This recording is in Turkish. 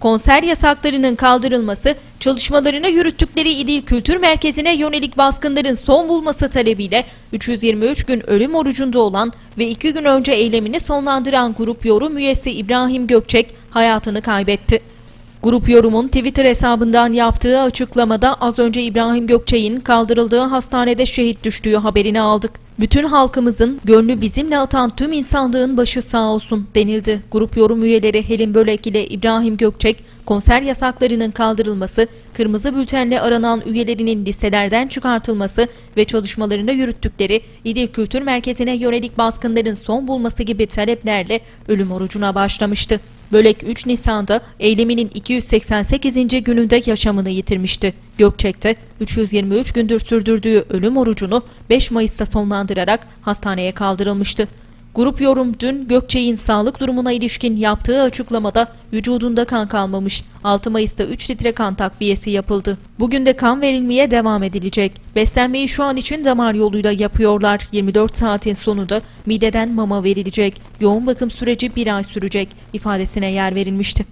konser yasaklarının kaldırılması, çalışmalarını yürüttükleri İdil Kültür Merkezi'ne yönelik baskınların son bulması talebiyle 323 gün ölüm orucunda olan ve 2 gün önce eylemini sonlandıran grup yorum üyesi İbrahim Gökçek hayatını kaybetti. Grup yorumun Twitter hesabından yaptığı açıklamada az önce İbrahim Gökçek'in kaldırıldığı hastanede şehit düştüğü haberini aldık. Bütün halkımızın gönlü bizimle atan tüm insanlığın başı sağ olsun denildi. Grup yorum üyeleri Helin Bölek ile İbrahim Gökçek konser yasaklarının kaldırılması, kırmızı bültenle aranan üyelerinin listelerden çıkartılması ve çalışmalarını yürüttükleri İdil Kültür Merkezi'ne yönelik baskınların son bulması gibi taleplerle ölüm orucuna başlamıştı. Bölek 3 Nisan'da eyleminin 288. gününde yaşamını yitirmişti. Gökçek de 323 gündür sürdürdüğü ölüm orucunu 5 Mayıs'ta sonlandırarak hastaneye kaldırılmıştı. Grup yorum dün Gökçek'in sağlık durumuna ilişkin yaptığı açıklamada vücudunda kan kalmamış. 6 Mayıs'ta 3 litre kan takviyesi yapıldı. Bugün de kan verilmeye devam edilecek. Beslenmeyi şu an için damar yoluyla yapıyorlar. 24 saatin sonunda mideden mama verilecek. Yoğun bakım süreci bir ay sürecek ifadesine yer verilmişti.